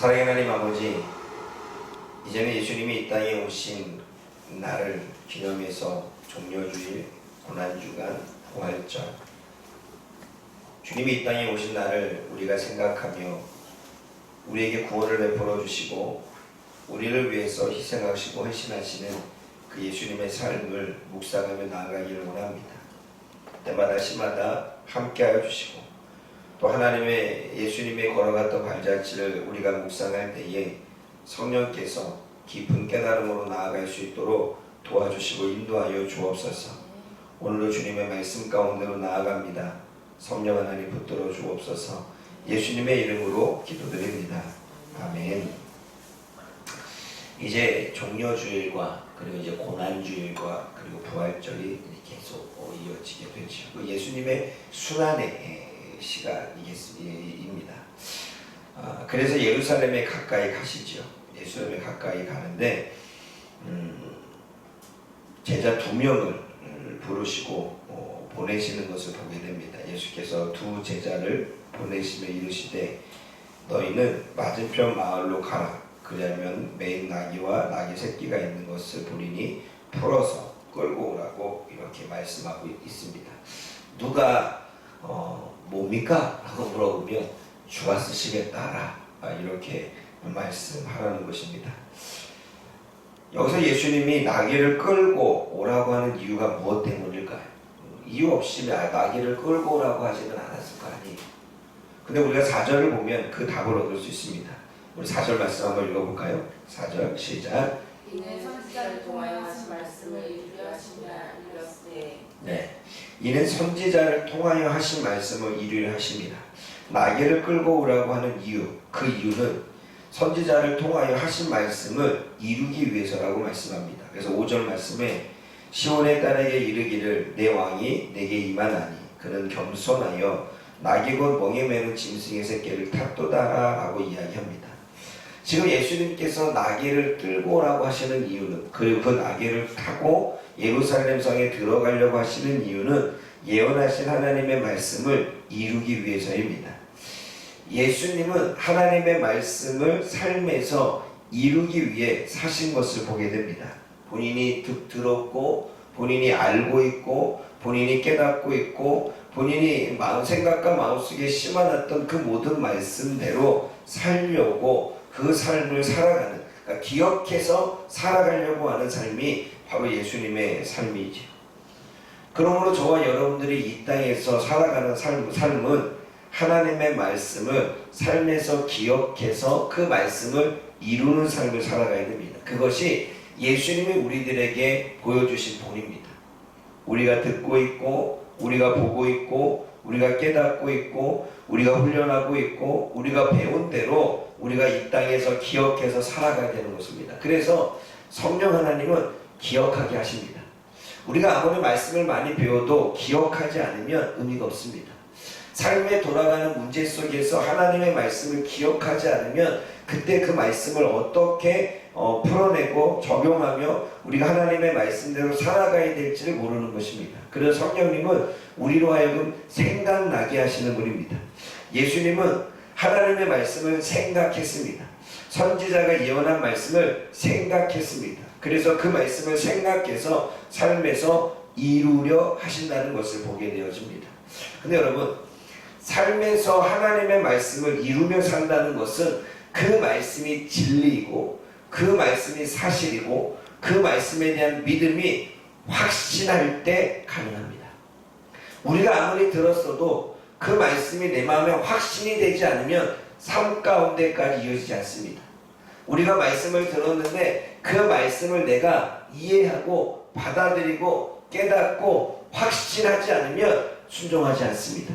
사랑의 하나님 아버지, 이제는 예수님이 이 땅에 오신 날을 기념해서 종려주일, 고난주간, 부활절, 주님이 이 땅에 오신 날을 우리가 생각하며 우리에게 구원을 베풀어 주시고 우리를 위해서 희생하시고 헌신하시는 그 예수님의 삶을 묵상하며 나아가기를 원합니다. 때마다 시마다 함께하여 주시고 또 하나님의 예수님의 걸어갔던 발자취를 우리가 묵상할 때에 성령께서 깊은 깨달음으로 나아갈 수 있도록 도와주시고 인도하여 주옵소서. 오늘도 주님의 말씀 가운데로 나아갑니다. 성령 하나님 붙들어 주옵소서. 예수님의 이름으로 기도드립니다. 아멘. 이제 종려주일과 그리고 이제 고난주일과 그리고 부활절이 계속 어, 이어지게 되죠. 그 예수님의 순환의 시간이겠습니다. 아, 그래서 예루살렘에 가까이 가시죠. 예루살렘에 가까이 가는데 음, 제자 두 명을 부르시고 어, 보내시는 것을 보게 됩니다. 예수께서 두 제자를 보내시며 이르시되 너희는 맞은편 마을로 가라. 그러면 매인 나귀와 나귀 새끼가 있는 것을 보리니 풀어서 끌고 오라고 이렇게 말씀하고 있습니다. 누가 어, 뭡니까? 라고 물어보면 주가 쓰시겠다라 아, 이렇게 말씀하라는 것입니다. 여기서 예수님이 나귀를 끌고 오라고 하는 이유가 무엇 때문일까요? 이유 없이 나귀를 끌고 오라고 하지는 않았을 거 아니에요. 근데 우리가 4절을 보면 그 답을 얻을 수 있습니다. 우리 4절 말씀 한번 읽어볼까요? 4절 시작. 네. 이는 선지자를 통하여 하신 말씀을 이루려 하십니다. 나귀를 끌고 오라고 하는 이유, 그 이유는 선지자를 통하여 하신 말씀을 이루기 위해서라고 말씀합니다. 그래서 5절 말씀에 시온의 딸에게 이르기를 내 왕이 내게 임하나니 그는 겸손하여 곧 멍에 매는 짐승의 새끼를 탔도다라고 이야기합니다. 지금 예수님께서 나귀를 끌고 오라고 하시는 이유는 그리고 그 나귀를 타고 예루살렘 성에 들어가려고 하시는 이유는 예언하신 하나님의 말씀을 이루기 위해서입니다. 예수님은 하나님의 말씀을 삶에서 이루기 위해 사신 것을 보게 됩니다. 본인이 듣, 들었고 본인이 알고 있고 본인이 깨닫고 있고 본인이 마음 생각과 마음속에 심어놨던 그 모든 말씀대로 살려고 그 삶을 살아가는 그러니까 기억해서 살아가려고 하는 삶이 바로 예수님의 삶이죠. 그러므로 저와 여러분들이 이 땅에서 살아가는 삶, 삶은 하나님의 말씀을 삶에서 기억해서 그 말씀을 이루는 삶을 살아가야 됩니다. 그것이 예수님이 우리들에게 보여주신 본입니다. 우리가 듣고 있고, 우리가 보고 있고, 우리가 깨닫고 있고, 우리가 훈련하고 있고, 우리가 배운 대로 우리가 이 땅에서 기억해서 살아가야 되는 것입니다. 그래서 성령 하나님은 기억하게 하십니다. 우리가 아무리 말씀을 많이 배워도 기억하지 않으면 의미가 없습니다. 삶에 돌아가는 문제 속에서 하나님의 말씀을 기억하지 않으면 그때 그 말씀을 어떻게 어, 풀어내고 적용하며 우리가 하나님의 말씀대로 살아가야 될지를 모르는 것입니다. 그래서 성령님은 우리로 하여금 생각나게 하시는 분입니다. 예수님은 하나님의 말씀을 생각했습니다. 선지자가 예언한 말씀을 생각했습니다. 그래서 그 말씀을 생각해서 삶에서 이루려 하신다는 것을 보게 되어집니다. 근데 여러분, 삶에서 하나님의 말씀을 이루며 산다는 것은 그 말씀이 진리이고 그 말씀이 사실이고 그 말씀에 대한 믿음이 확신할 때 가능합니다. 우리가 아무리 들었어도 그 말씀이 내 마음에 확신이 되지 않으면 삶 가운데까지 이어지지 않습니다. 우리가 말씀을 들었는데 그 말씀을 내가 이해하고 받아들이고 깨닫고 확신하지 않으면 순종하지 않습니다.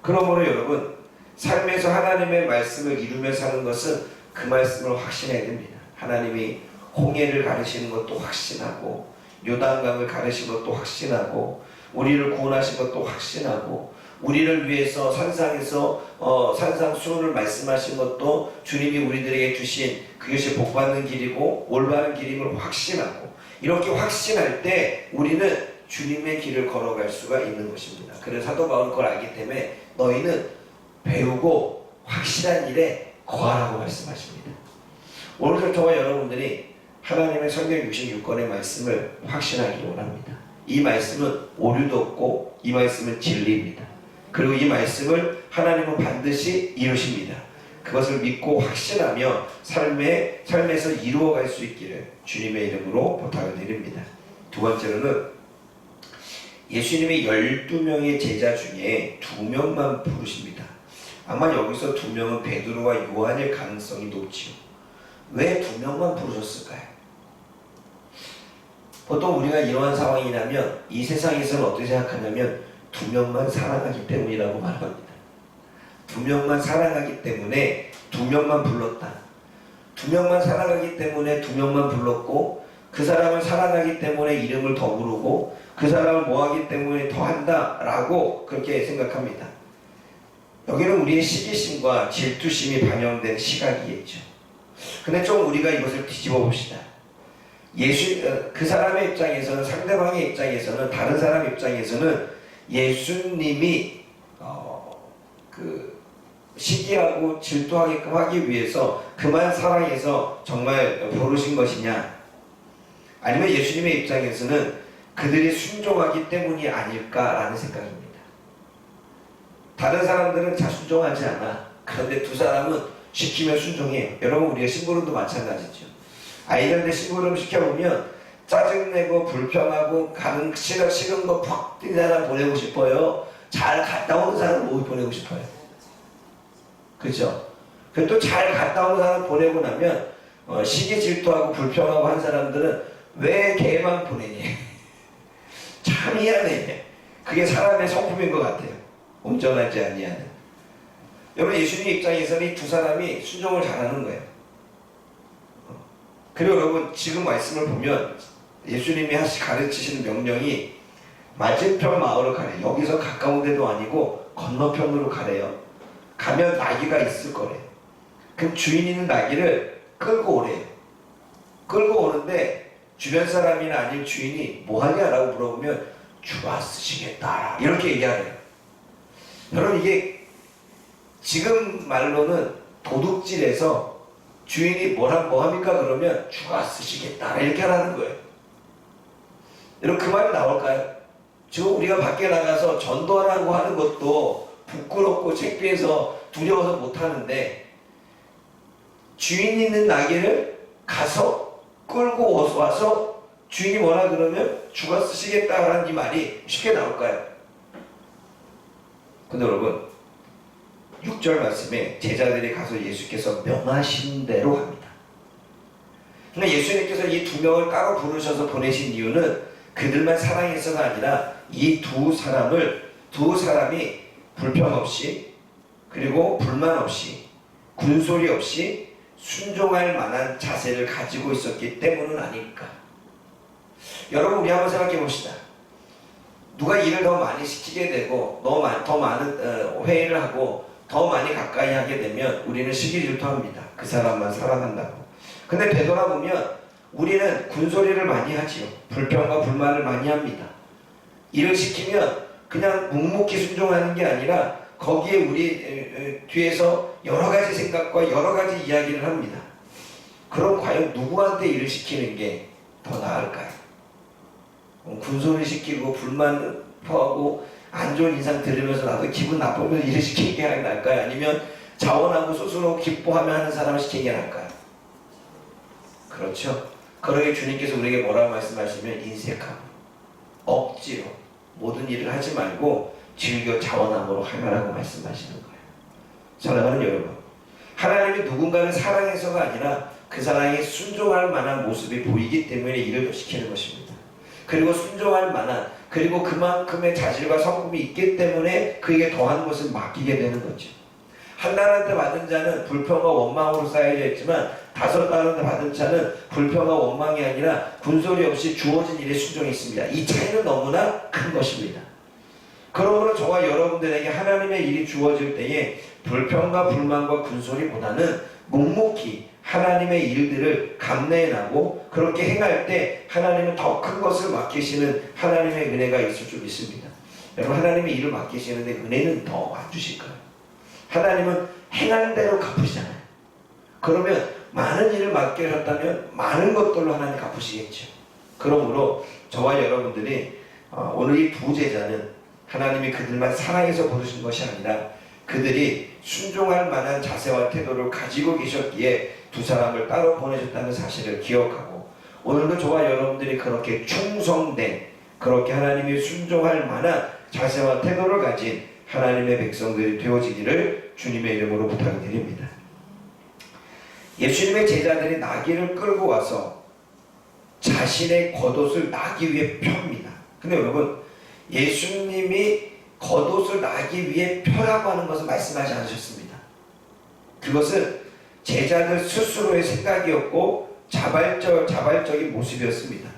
그러므로 여러분 삶에서 하나님의 말씀을 이루며 사는 것은 그 말씀을 확신해야 됩니다. 하나님이 홍해를 가르시는 것도 확신하고 요단강을 가르신 것도 확신하고 우리를 구원하신 것도 확신하고 우리를 위해서 산상에서 어, 산상 수훈을 말씀하신 것도 주님이 우리들에게 주신 그것이 복받는 길이고 올바른 길임을 확신하고 이렇게 확신할 때 우리는 주님의 길을 걸어갈 수가 있는 것입니다. 그래서 사도 바울 걸 알기 때문에 너희는 배우고 확실한 일에 거하라고 말씀하십니다. 오늘도 저와 여러분들이 하나님의 성경 66권의 말씀을 확신하기 원합니다. 이 말씀은 오류도 없고 이 말씀은 진리입니다. 그리고 이 말씀을 하나님은 반드시 이루십니다. 그것을 믿고 확신하며 삶의 삶에서 이루어갈 수 있기를 주님의 이름으로 부탁을 드립니다. 두 번째로는 예수님의 12명의 제자 중에 두 명만 부르십니다. 아마 여기서 두 명은 베드로와 요한일 가능성이 높지요. 왜두 명만 부르셨을까요? 보통 우리가 이러한 상황이라면 이 세상에서는 어떻게 생각하냐면 두 명만 사랑하기 때문이라고 말합니다. 두 명만 사랑하기 때문에 두 명만 불렀다. 두 명만 사랑하기 때문에 두 명만 불렀고 그 사람을 사랑하기 때문에 이름을 더 부르고 그 사람을 뭐하기 때문에 더 한다라고 그렇게 생각합니다. 여기는 우리의 시기심과 질투심이 반영된 시각이겠죠. 근데 좀 우리가 이것을 뒤집어 봅시다. 예수 어, 그 사람의 입장에서는 상대방의 입장에서는 다른 사람 입장에서는 예수님이 어, 그 시기하고 질투하게끔 하기 위해서 그만 사랑해서 정말 부르신 것이냐? 아니면 예수님의 입장에서는 그들이 순종하기 때문이 아닐까라는 생각입니다. 다른 사람들은 잘 순종하지 않아. 그런데 두 사람은 시키면 순종해. 여러분 우리가 심부름도 마찬가지죠. 아이들한테 심부름 시켜보면 짜증내고 불평하고 가는 싫어 싫은 거팍 뛴 사람 보내고 싶어요. 잘 갔다 오는 사람 못 보내고 싶어요. 그죠? 그또 잘 갔다 오는 사람 보내고 나면 어, 시기 질투하고 불평하고 한 사람들은 왜 걔만 보내니? 참 미안해. 그게 사람의 성품인 것 같아요. 온전하지 아니하는. 여러분 예수님 입장에서는 이 두 사람이 순종을 잘하는 거예요. 어. 그리고 여러분 지금 말씀을 보면 예수님이 하시 가르치시는 명령이 맞은편 마을을 가래. 여기서 가까운 데도 아니고 건너편으로 가래요. 가면 나귀가 있을 거래. 그럼 주인 있는 나귀를 끌고 오래요. 끌고 오는데 주변 사람이나 아니면 주인이 뭐 하냐라고 물어보면 주가 쓰시겠다 이렇게 얘기하래요. 여러분 이게 지금 말로는 도둑질에서 주인이 뭐라 뭐 합니까 그러면 주가 쓰시겠다 이렇게 하라는 거예요. 여러분 그 말이 나올까요? 지금 우리가 밖에 나가서 전도하라고 하는 것도 부끄럽고 창피해서 두려워서 못 하는데 주인 있는 나귀를 가서 끌고 와서 주인이 뭐라 그러면 주가 쓰시겠다라는 이 말이 쉽게 나올까요? 근데 여러분 6절 말씀에 제자들이 가서 예수께서 명하신 대로 합니다. 그러니까 예수님께서 이 두 명을 까고 부르셔서 보내신 이유는 그들만 사랑해서가 아니라 이 두 사람을 두 사람이 불평 없이 그리고 불만 없이 군소리 없이 순종할 만한 자세를 가지고 있었기 때문은 아닐까. 여러분 우리 한번 생각해 봅시다. 누가 일을 더 많이 시키게 되고 더, 많, 더 많은 어, 회의를 하고 더 많이 가까이 하게 되면 우리는 시기 질투합니다. 그 사람만 사랑한다고. 근데 되돌아보면 우리는 군소리를 많이 하지요. 불평과 불만을 많이 합니다. 일을 시키면 그냥 묵묵히 순종하는 게 아니라 거기에 우리 뒤에서 여러 가지 생각과 여러 가지 이야기를 합니다. 그럼 과연 누구한테 일을 시키는 게 더 나을까요? 어, 군소리 시키고 불만 퍼하고 안 좋은 인상 들으면서 나도 기분 나쁘면서 일을 시키는 게 나을까요? 아니면 자원하고 스스로 기뻐하며 하는 사람을 시키는 게 나을까요? 그렇죠. 그러게 주님께서 우리에게 뭐라고 말씀하시면 인색하고 억지로 모든 일을 하지 말고 즐겨 자원함으로 하라고 말씀하시는 거예요. 사랑하는 여러분, 하나님이 누군가를 사랑해서가 아니라 그 사랑에 순종할 만한 모습이 보이기 때문에 일을 시키는 것입니다. 그리고 순종할 만한 그리고 그만큼의 자질과 성품이 있기 때문에 그에게 더한 것을 맡기게 되는 거죠. 한 달한테 받은 자는 불평과 원망으로 쌓여져 있지만 다섯 달한테 받은 자는 불평과 원망이 아니라 군소리 없이 주어진 일에 순종이 있습니다. 이 차이는 너무나 큰 것입니다. 그러므로 저와 여러분들에게 하나님의 일이 주어질 때에 불평과 불만과 군소리보다는 묵묵히 하나님의 일들을 감내해 나고 그렇게 행할 때 하나님은 더 큰 것을 맡기시는 하나님의 은혜가 있을 줄 믿습니다. 여러분 하나님의 일을 맡기시는데 은혜는 더 안 주실 거예요. 하나님은 행한 대로 갚으시잖아요. 그러면 많은 일을 맡게 하셨다면 많은 것들로 하나님 갚으시겠죠. 그러므로 저와 여러분들이 어, 오늘 이 두 제자는 하나님이 그들만 사랑해서 부르신 것이 아니라 그들이 순종할 만한 자세와 태도를 가지고 계셨기에 두 사람을 따로 보내셨다는 사실을 기억하고 오늘도 저와 여러분들이 그렇게 충성된 그렇게 하나님이 순종할 만한 자세와 태도를 가진 하나님의 백성들이 되어지기를 주님의 이름으로 부탁드립니다. 예수님의 제자들이 나귀를 끌고 와서 자신의 겉옷을 나귀 위에 펴입니다. 근데 여러분 예수님이 겉옷을 나귀 위에 펴라고 하는 것을 말씀하지 않으셨습니다. 그것은 제자들 스스로의 생각이었고 자발적, 자발적인 모습이었습니다.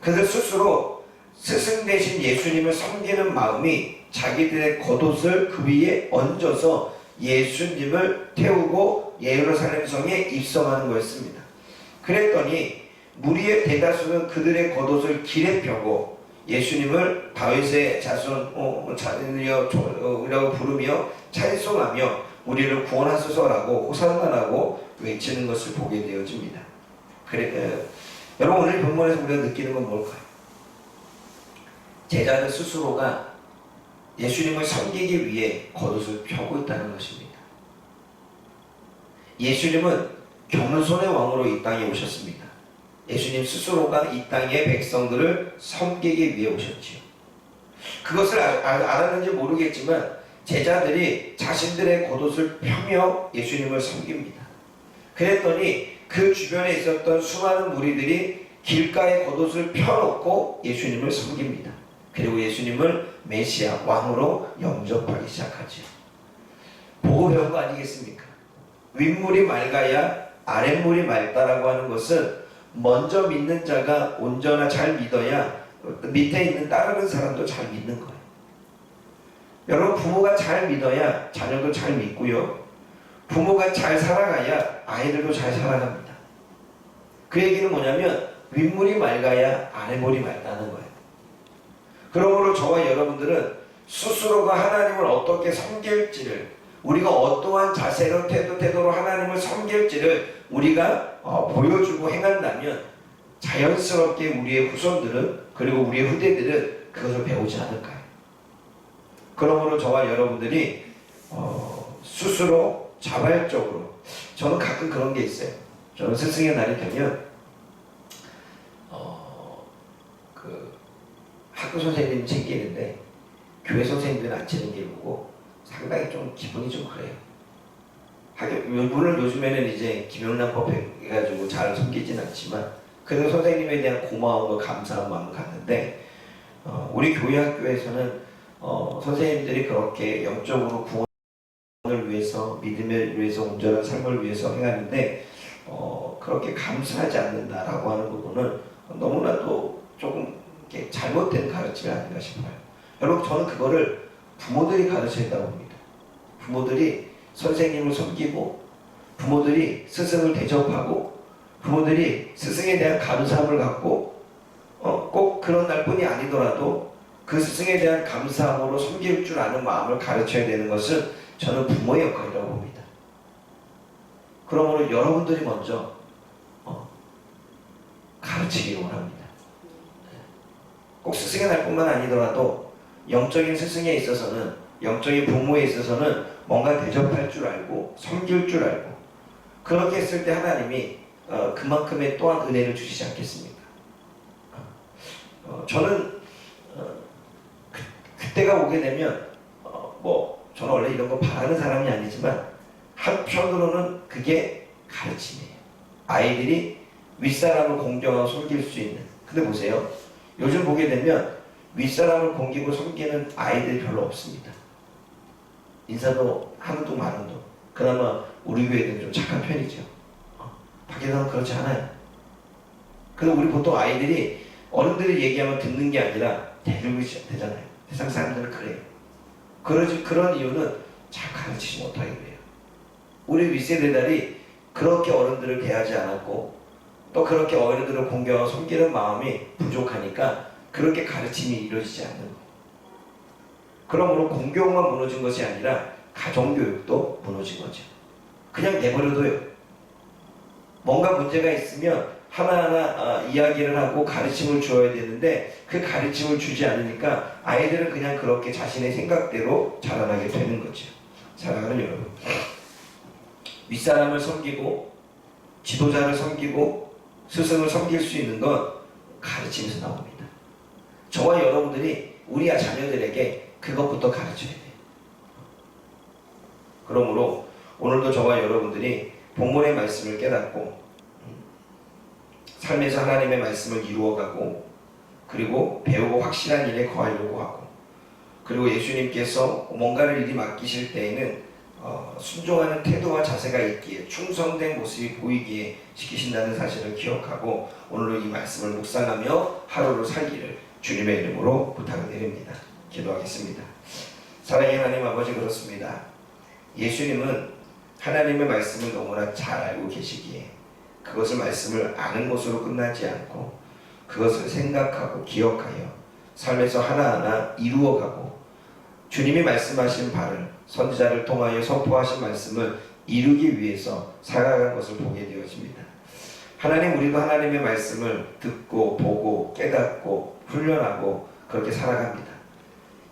그들 스스로 스승 대신 예수님을 섬기는 마음이 자기들의 겉옷을 그 위에 얹어서 예수님을 태우고 예루살렘 성에 입성하는 거였습니다. 그랬더니 무리의 대다수는 그들의 겉옷을 길에 펴고 예수님을 다윗의 자손 어, 자녀라고 부르며 찬송하며 우리를 구원하소서라고 호산나라고 외치는 것을 보게 되어집니다. 그래, 에, 여러분 오늘 본문에서 우리가 느끼는 건 뭘까요? 제자들 스스로가 예수님을 섬기기 위해 겉옷을 펴고 있다는 것입니다. 예수님은 겸손의 왕으로 이 땅에 오셨습니다. 예수님 스스로가 이 땅의 백성들을 섬기기 위해 오셨지요. 그것을 알, 알, 알았는지 모르겠지만 제자들이 자신들의 겉옷을 펴며 예수님을 섬깁니다. 그랬더니 그 주변에 있었던 수많은 무리들이 길가에 겉옷을 펴놓고 예수님을 섬깁니다. 그리고 예수님을 메시아 왕으로 영접하기 시작하죠. 보고 배운 거 아니겠습니까? 윗물이 맑아야 아랫물이 맑다라고 하는 것은 먼저 믿는 자가 온전하 잘 믿어야 밑에 있는 따르는 사람도 잘 믿는 거예요. 여러분 부모가 잘 믿어야 자녀도 잘 믿고요. 부모가 잘 살아가야 아이들도 잘 살아갑니다. 그 얘기는 뭐냐면 윗물이 맑아야 아랫물이 맑다는 거예요. 그러므로 저와 여러분들은 스스로가 하나님을 어떻게 섬길지를 우리가 어떠한 자세로 태도 태도로 하나님을 섬길지를 우리가 어, 보여주고 행한다면 자연스럽게 우리의 후손들은 그리고 우리의 후대들은 그것을 배우지 않을까요? 그러므로 저와 여러분들이 어, 스스로 자발적으로 저는 가끔 그런 게 있어요. 저는 스승의 날이 되면 어, 그 학교 선생님 챙기는데 교회 선생님들은 안 보고 상당히 좀 기분이 좀 그래요. 하긴 물론 요즘에는 이제 김영란법 해가지고 잘 섬기진 않지만 그래도 선생님에 대한 고마움과 감사한 마음을 갖는데 어, 우리 교회 학교에서는 어, 선생님들이 그렇게 영적으로 구원을 위해서 믿음을 위해서 온전한 삶을 위해서 행하는데 어, 그렇게 감사하지 않는다라고 하는 부분은 너무나도 조금 잘못된 가르침이 아닌가 싶어요. 여러분 저는 그거를 부모들이 가르쳐야 된다고 봅니다. 부모들이 선생님을 섬기고 부모들이 스승을 대접하고 부모들이 스승에 대한 감사함을 갖고 어, 꼭 그런 날뿐이 아니더라도 그 스승에 대한 감사함으로 섬길 줄 아는 마음을 가르쳐야 되는 것은 저는 부모의 역할이라고 봅니다. 그러므로 여러분들이 먼저 어, 가르치기 원합니다. 꼭 스승의 날뿐만 아니더라도 영적인 스승에 있어서는 영적인 부모에 있어서는 뭔가 대접할 줄 알고 섬길 줄 알고 그렇게 했을 때 하나님이 어, 그만큼의 또한 은혜를 주시지 않겠습니까? 어, 저는 어, 그, 그때가 오게 되면 어, 뭐 저는 원래 이런 거 바라는 사람이 아니지만 한편으로는 그게 가르침이에요. 아이들이 윗사람을 공경하고 섬길 수 있는. 근데 보세요. 요즘 보게 되면 윗사람을 공기고 섬기는 아이들이 별로 없습니다. 인사도 하는도 마는도. 그나마 우리 교회는 좀 착한 편이죠. 어, 밖에서는 그렇지 않아요. 그래서 우리 보통 아이들이 어른들이 얘기하면 듣는 게 아니라 대들고 되잖아요. 세상 사람들은 그래요. 그러지, 그런 이유는 잘 가르치지 못하게 그래요. 우리 윗세대들이 그렇게 어른들을 대하지 않았고 또 그렇게 어른들을 공경하고 섬기는 마음이 부족하니까 그렇게 가르침이 이루어지지 않는 거예요. 그러므로 공교만 무너진 것이 아니라 가정교육도 무너진 거죠. 그냥 내버려둬요. 뭔가 문제가 있으면 하나하나 아, 이야기를 하고 가르침을 주어야 되는데 그 가르침을 주지 않으니까 아이들은 그냥 그렇게 자신의 생각대로 자라나게 되는 거죠. 사랑하는 여러분. 윗사람을 섬기고 지도자를 섬기고 스승을 섬길 수 있는 건 가르침에서 나옵니다. 저와 여러분들이 우리 자녀들에게 그것부터 가르쳐야 돼요. 그러므로 오늘도 저와 여러분들이 본문의 말씀을 깨닫고 음, 삶에서 하나님의 말씀을 이루어가고 그리고 배우고 확실한 일에 거하려고 하고 그리고 예수님께서 뭔가를 일이 맡기실 때에는 어, 순종하는 태도와 자세가 있기에 충성된 모습이 보이기에 시키신다는 사실을 기억하고 오늘도 이 말씀을 묵상하며 하루를 살기를 주님의 이름으로 부탁을 드립니다. 기도하겠습니다. 사랑의 하나님 아버지 그렇습니다. 예수님은 하나님의 말씀을 너무나 잘 알고 계시기에 그것을 말씀을 아는 것으로 끝나지 않고 그것을 생각하고 기억하여 삶에서 하나하나 이루어가고 주님이 말씀하신 바를 선지자를 통하여 선포하신 말씀을 이루기 위해서 살아간 것을 보게 되어집니다. 하나님 우리도 하나님의 말씀을 듣고 보고 깨닫고 훈련하고 그렇게 살아갑니다.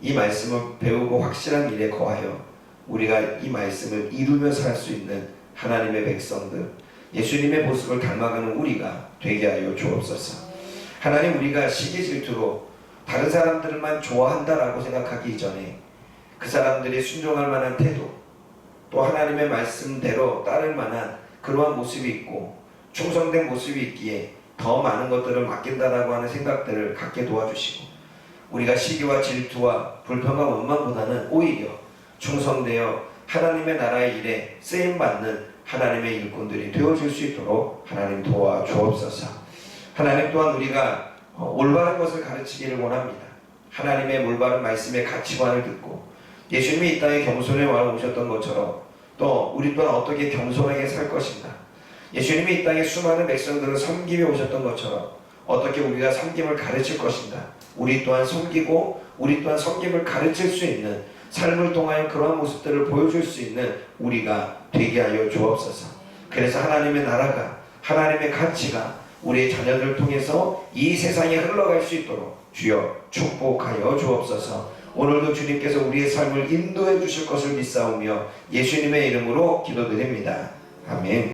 이 말씀을 배우고 확실한 일에 거하여 우리가 이 말씀을 이루며 살 수 있는 하나님의 백성들, 예수님의 모습을 닮아가는 우리가 되게 하여 주옵소서. 하나님 우리가 시기 질투로 다른 사람들만 좋아한다라고 생각하기 이전에 그 사람들이 순종할 만한 태도, 또 하나님의 말씀대로 따를 만한 그러한 모습이 있고 충성된 모습이 있기에 더 많은 것들을 맡긴다라고 하는 생각들을 갖게 도와주시고 우리가 시기와 질투와 불평과 원망보다는 오히려 충성되어 하나님의 나라의 일에 쓰임 받는 하나님의 일꾼들이 되어질 수 있도록 하나님 도와주옵소서. 하나님 또한 우리가 어, 올바른 것을 가르치기를 원합니다. 하나님의 올바른 말씀의 가치관을 듣고 예수님이 이 땅에 겸손에 와 오셨던 것처럼 또 우리 또한 어떻게 겸손하게 살 것인가 예수님이 이 땅에 수많은 백성들을 섬기며 오셨던 것처럼 어떻게 우리가 섬김을 가르칠 것인가 우리 또한 섬기고 우리 또한 섬김을 가르칠 수 있는 삶을 통하여 그러한 모습들을 보여줄 수 있는 우리가 되게 하여 주옵소서 그래서 하나님의 나라가 하나님의 가치가 우리의 자녀들을 통해서 이 세상에 흘러갈 수 있도록 주여 축복하여 주옵소서 오늘도 주님께서 우리의 삶을 인도해 주실 것을 믿사오며 예수님의 이름으로 기도드립니다. 아멘.